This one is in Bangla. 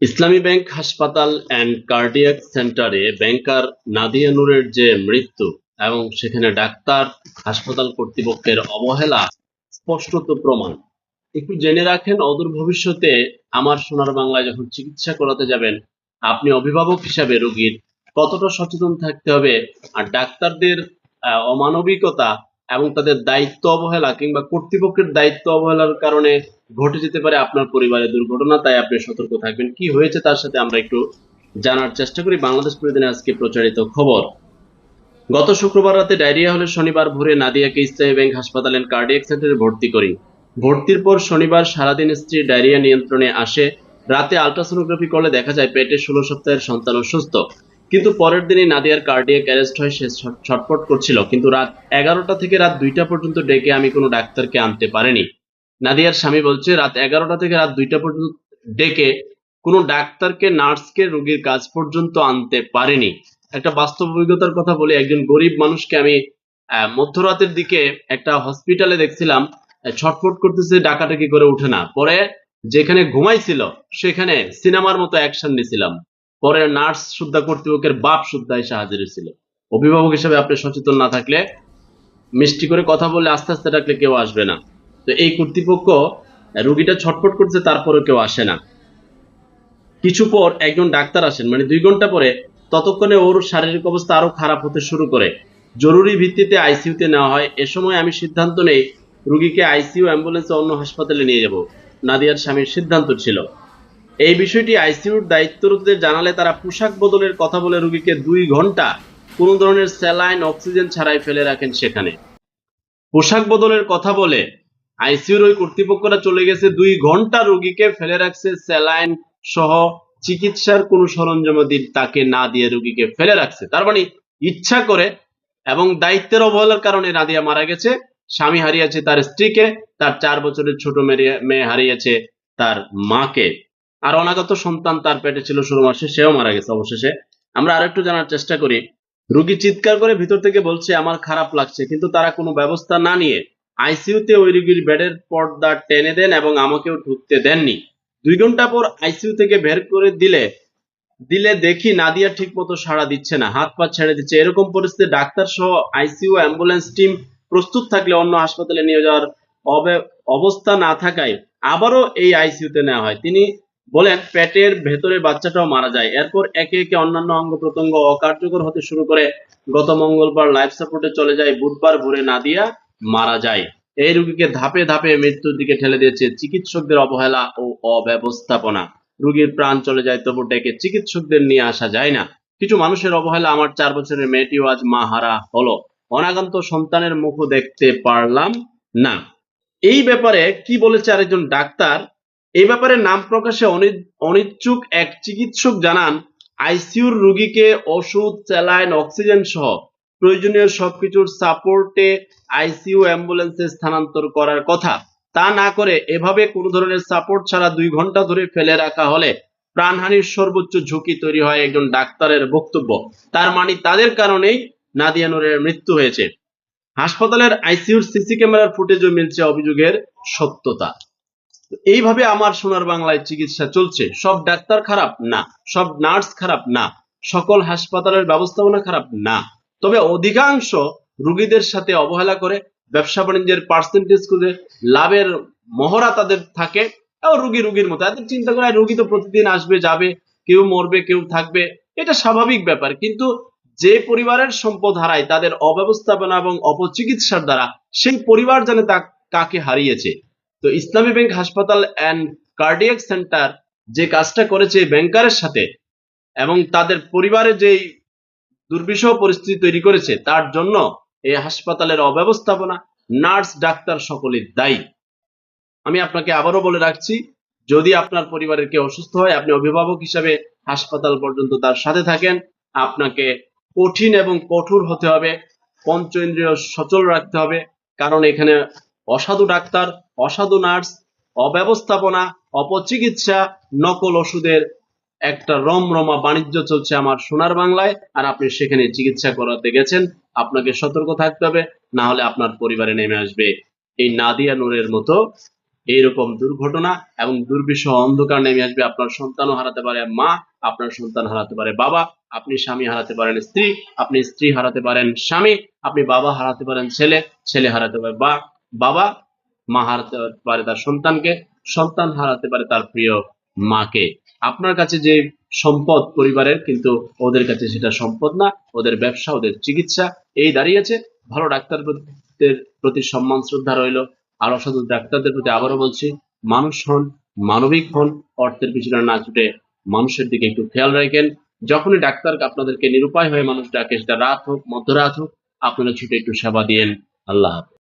ইসলামী ব্যাংক হাসপাতাল অ্যান্ড কার্ডিয়াক সেন্টারে ব্যাংকার নাদিয়া নূরের যে মৃত্যু এবং সেখানে ডাক্তার হাসপাতাল কর্তৃপক্ষের অবহেলা স্পষ্টত প্রমাণ। একটু জেনে রাখেন, অদূর ভবিষ্যতে আমার সোনার বাংলায় যখন চিকিৎসা করাতে যাবেন, আপনি অভিভাবক হিসাবে রোগীর কতটা সচেতন থাকতে হবে আর ডাক্তারদের অমানবিকতা এবং তাদের দায়িত্ব অবহেলা কিংবা কর্তৃপক্ষের দায়িত্ব অবহেলার কারণে ঘটে যেতে পারে আপনার পরিবারে দুর্ঘটনা, তাই আপনি সতর্ক থাকবেন। কি হয়েছে তার সাথে আমরা একটু জানার চেষ্টা করি। বাংলাদেশ প্রতিদিনে আজকে প্রচারিত খবর। গত শুক্রবার রাতে ডায়রিয়া হলে শনিবার ভোরে নাদিয়াকে ইসলামী ব্যাংক হাসপাতাল এন্ড কার্ডিয়াক সেন্টারে ভর্তি করি। ভর্তির পর শনিবার সারাদিন স্ত্রী ডায়রিয়া নিয়ন্ত্রণে আসে। রাতে আলট্রাসোনোগ্রাফি করলে দেখা যায় পেটে ষোলো সপ্তাহের সন্তান অসুস্থ কিন্তু পরের দিনই নাদিয়ার কার্ডিয়াক অ্যারেস্ট হয়, সে ছটফট করছিল। কিন্তু রাত এগারোটা থেকে রাত দুইটা পর্যন্ত ডেকে আমি কোনো ডাক্তারকে আনতে পারিনি। নাদিয়ার স্বামী বলছে, রাত এগারোটা থেকে রাত দুইটা পর্যন্ত ডেকে কোনো ডাক্তারকে, নার্সকে রোগীর কাজ পর্যন্ত আনতে পারেনি। একটা বাস্তব অভিজ্ঞতার কথা বলি, একজন গরিব মানুষকে আমি মধ্যরাতের দিকে একটা হসপিটালে দেখছিলাম ছটফট করতেছে ডাকাটাকি করে উঠে না। পরে যেখানে ঘুমাইছিল, সেখানে সিনেমার মতো অ্যাকশন নিছিলাম। পরে নার্স সুদ্ধা কর্তৃপক্ষের বাপ সুদ্ধা এসে হাজির ছিল। অভিভাবক হিসেবে আপনি সচেতন না থাকলে, মিষ্টি করে কথা বললে আস্তে আস্তে ডাকলে কেউ আসবে না। তো এই কর্তৃপক্ষ রুগীটা ছটফট করছে তারপরে কেউ আসে না। কিছু পর একজন ডাক্তার আসেন মানে দুই ঘণ্টা পরে ততক্ষণে ওর শারীরিক অবস্থা আরও খারাপ হতে শুরু করে। জরুরি ভিত্তিতে আইসিইউতে নেওয়া হয়। এ সময় আমি সিদ্ধান্ত নেই, রুগীকে আইসিইউ অ্যাম্বুলেন্সে অন্য হাসপাতালে নিয়ে যাব। নাদিয়ার স্বামীর সিদ্ধান্ত ছিল। এই বিষয়টি আইসিইউর দায়িত্বরতদের জানালে তারা পোশাক বদলের কথা বলে রুগীকে দুই ঘণ্টা কোনো ধরনের স্যালাইন, অক্সিজেন ছাড়াই ফেলে রাখেন সেখানে। পোশাক বদলের কথা বলে আইসিইউর ওই কর্তৃপক্ষরা চলে গেছে, দুই ঘণ্টা রোগীকে ফেলে রাখছে, স্যালাইন সহ চিকিৎসার কোনো সরঞ্জামাদি তাকে না দিয়ে রোগীকে ফেলে রাখছে। তার মানে ইচ্ছা করে এবং দায়িত্বের অবহেলার কারণে নাদিয়া মারা গেছে, স্বামী হারিয়েছে তার স্ত্রীকে, তার চার বছরের ছোট মেয়ে মেয়ে হারিয়েছে তার মাকে। আর অনাগত সন্তান তার পেটে ছিল ষোলো মাসে, সেও মারা গেছে অবশেষে। আমরা আরেকটু জানার চেষ্টা করি। রুগী চিৎকার করে ভিতর থেকে বলছে, আমার খারাপ লাগছে। কিন্তু তারা কোনো ব্যবস্থা না নিয়ে আইসিইউতে ওই রুগীর বেডের পর্দা টেনে দেন এবং আমাকেও ঢুকতে দেননি। দুই ঘণ্টা পর আইসিইউ থেকে বের করে দিলে দিলে দেখি নাদিয়া ঠিক মতো সাড়া দিচ্ছে না, হাত পা ছেড়ে দিচ্ছে। এরকম পরিস্থিতি ডাক্তার সহ আইসিইউ, অ্যাম্বুলেন্স টিম প্রস্তুত থাকলে অন্য হাসপাতালে নিয়ে যাওয়ার অবে- অবস্থা না থাকায় আবারও এই আইসিইউতে নেওয়া হয়। তিনি বলেন, পেটের ভেতরে বাচ্চাটাও মারা যায়। এরপর একে একে অন্যান্য অঙ্গ প্রত্যঙ্গ অকার্যকর হতে শুরু করে, গত মঙ্গলবার লাইফ সাপোর্টে চলে যায়, বুধবার ভোরে নাদিয়া মারা যায়। এই রোগীকে ধাপে ধাপে মৃত্যুর দিকে ঠেলে দিয়েছে চিকিৎসকদের অবহেলা ও অব্যবস্থাপনা। রোগীর প্রাণ চলে যায়, তবু ডেকে চিকিৎসকদের নিয়ে আসা যায় না। কিছু মানুষের অবহেলা, আমার চার বছরের মেয়েটিও আজ মা হারা হলো। অনাগন্ত সন্তানের মুখও দেখতে পারলাম না। এই ব্যাপারে কি বলেছে আরেকজন ডাক্তার? এই ব্যাপারে নাম প্রকাশে অনিচ্ছুক এক চিকিৎসক জানান, আইসিইউর রোগীকে ওষুধ, স্যালাইন, অক্সিজেন সহ প্রয়োজনীয় সবকিছুর সাপোর্টে আইসিইউ অ্যাম্বুলেন্সে স্থানান্তর করার কথা। তা না করে এভাবে কোনো ধরনের সাপোর্ট ছাড়া দুই ঘণ্টা ধরে ফেলে রাখা হলে প্রাণহানির সর্বোচ্চ ঝুঁকি তৈরি হয় একজন ডাক্তারের বক্তব্য। তার মানে তাদের কারণেই নাদিয়া নূরের মৃত্যু হয়েছে। হাসপাতালের আইসিইউর সিসি ক্যামেরার ফুটেজও মিলছে অভিযোগের সত্যতা। এইভাবে আমার সোনার বাংলায় চিকিৎসা চলছে। সব ডাক্তার খারাপ? না। সব নার্স খারাপ? না। সকল হাসপাতালের ব্যবস্থাপনা খারাপ? না। তবে অধিকাংশ রুগীদের সাথে অবহেলা করে ব্যবসা বাণিজ্যের পার্সেন্টেজ করে লাভের মহড়া তাদের থাকে। রুগী রুগীর মতো। এত চিন্তা করে রুগী তো প্রতিদিন আসবে, যাবে, কেউ মরবে, কেউ থাকবে। এটা স্বাভাবিক ব্যাপার। কিন্তু যে পরিবারের সম্পদ হারায়, তাদের অব্যবস্থাপনা এবং অপচিকিৎসার দ্বারা সেই পরিবার জানে তা কাকে হারিয়েছে? তো ইসলামী ব্যাংক হাসপাতাল অ্যান্ড কার্ডিয়াক সেন্টার যে কাজটা করেছে ব্যাংকারের সাথে এবং তাদের পরিবারের যেই দুর্বিষহ পরিস্থিতি তৈরি করেছে, তার জন্য এই হাসপাতালের অব্যবস্থাপনা, নার্স, ডাক্তার সকলের দায়ী। আমি আপনাকে আবারও বলে রাখছি, যদি আপনার পরিবারের কেউ অসুস্থ হয়, আপনি অভিভাবক হিসাবে হাসপাতাল পর্যন্ত তার সাথে থাকেন। আপনাকে কঠিন এবং কঠোর হতে হবে পঞ্চ ইন্দ্রিয় সচল রাখতে হবে, কারণ এখানে অসাধু ডাক্তার, অসাধু নার্স, অব্যবস্থাপনা, অপচিকিৎসা, নকল ওষুধের একটা রমরমা বাণিজ্য চলছে আমার সোনার বাংলায়, আর আপনি সেখানে চিকিৎসা করাতে গেছেন। আপনাকে সতর্ক থাকতে হবে, না হলে আপনার পরিবারে নেমে আসবে। এই নাদিয়া নূরের মতো এইরকম দুর্ঘটনা এবং দুর্বিষহ অন্ধকার নেমে আসবে। আপনার সন্তানও হারাতে পারে মা, আপনার সন্তান হারাতে পারে বাবা, আপনি স্বামী হারাতে পারেন স্ত্রী, আপনি স্ত্রী হারাতে পারেন স্বামী, আপনি বাবা হারাতে পারেন ছেলে ছেলে হারাতে পারে বা বাবা, মা হারাতে পারে তার সন্তানকে, সন্তান হারাতে পারে তার প্রিয় মাকে। আপনার কাছে যে সম্পদ পরিবারের, কিন্তু ওদের কাছে সেটা সম্পদ না, ওদের ব্যবসা, ওদের চিকিৎসা, এই দাঁড়িয়েছে ভালো ডাক্তারদের প্রতি সম্মান, শ্রদ্ধা রইল। আর অসাধু ডাক্তারদের প্রতি আবারও বলছি, মানুষ হন, মানবিক হন, অর্থের পিছনে না ছুটে মানুষের দিকে একটু খেয়াল রাখেন। যখনই ডাক্তার আপনাদেরকে নিরুপায় হয়ে মানুষ ডাকে, সেটা রাত হোক, মধ্যরাত হোক, আপনারা ছুটে একটু সেবা দিয়েন। আল্লাহ হাফেজ।